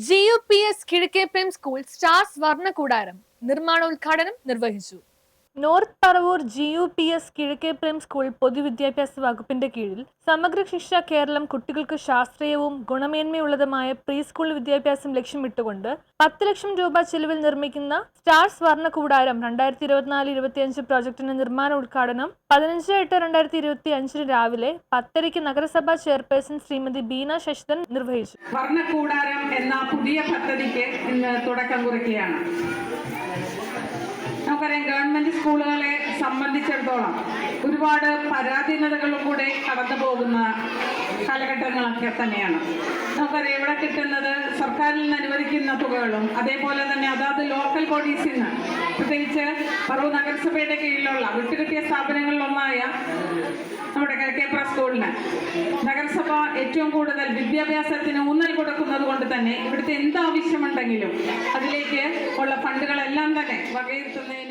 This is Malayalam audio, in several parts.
G U P S Kizhakkeprem school stars വർണകൂടാരം നിർമ്മാണോദ്ഘാടനം നിർവഹിച്ചു north Paravur G U P S Kizhakkeprem school പൊതുവിദ്യാഭ്യാസ വകുപ്പിന്റെ കീഴിൽ സമഗ്ര ശിക്ഷ കേരളം കുട്ടികൾക്ക് ശാസ്ത്രീയവും ഗുണമേന്മയുള്ളതുമായ പ്രീ സ്കൂൾ വിദ്യാഭ്യാസം ലക്ഷ്യമിട്ടുകൊണ്ട് പത്ത് ലക്ഷം രൂപ ചെലവിൽ നിർമ്മിക്കുന്ന സ്റ്റാർ സ്വർണ കൂടാരം രണ്ടായിരത്തി ഇരുപത്തിനാല് ഇരുപത്തിയഞ്ച് പ്രോജക്ടിന്റെ നിർമ്മാണ ഉദ്ഘാടനം പതിനഞ്ച് എട്ട് രണ്ടായിരത്തി ഇരുപത്തി അഞ്ചിന് രാവിലെ പത്തരയ്ക്ക് നഗരസഭാ ചെയർപേഴ്സൺ ശ്രീമതി ബീന ശശിധരൻ നിർവഹിച്ചു. വർണക്കൂടാരം എന്ന പുതിയ പദ്ധതിക്ക് തുടക്കം കുറിക്കുകയാണ്. നമുക്കറിയാം ഗവൺമെന്റ് സ്കൂളുകളെ സംബന്ധിച്ചിടത്തോളം ഒരുപാട് പരാധീനതകളും കൂടെ കടന്നു പോകുന്ന കാലഘട്ടങ്ങളൊക്കെ തന്നെയാണ്. നമുക്കറിയാം ഇവിടെ കിട്ടുന്നത് സർക്കാരിൽ നിന്ന് അനുവദിക്കുന്ന തുകകളും അതേപോലെ തന്നെ അതാത് ലോക്കൽ ബോഡീസിൽ നിന്ന് പ്രത്യേകിച്ച് പറവൂർ നഗരസഭയുടെ കീഴിലുള്ള വിട്ടുകിട്ടിയ സ്ഥാപനങ്ങളിലൊന്നായ നമ്മുടെ കിഴക്കേപ്ര സ്കൂളിന് നഗരസഭ ഏറ്റവും കൂടുതൽ വിദ്യാഭ്യാസത്തിന് ഊന്നൽ കൊടുക്കുന്നത് കൊണ്ട് തന്നെ ഇവിടുത്തെ എന്താവശ്യമുണ്ടെങ്കിലും അതിലേക്ക് ഉള്ള ഫണ്ടുകളെല്ലാം തന്നെ വകയിരുത്തുന്നതിന്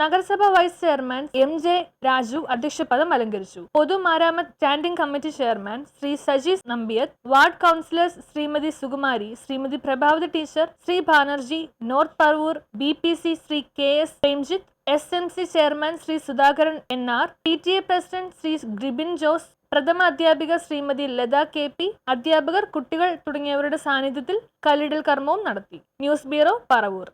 നഗരസഭ vice chairman M J Raju അധ്യക്ഷപദം അലങ്കരിച്ചു. പൊതുമാരാമത്ത് standing committee chairman Shri Sajeesh Nambiath ward councillors Shrimati Sukumari Shrimati Prabhavathi teacher Shri Banerjee north Paravur B P C Shri K S Premjith S M C chairman Shri Sudhakaran N R P T A president Shri Gribin Jose പ്രഥമ അധ്യാപിക ശ്രീമതി ലത കെ പി അധ്യാപകർ കുട്ടികൾ തുടങ്ങിയവരുടെ സാന്നിധ്യത്തിൽ കല്ലിടൽ കർമ്മവും നടത്തി. News bureau Paravur.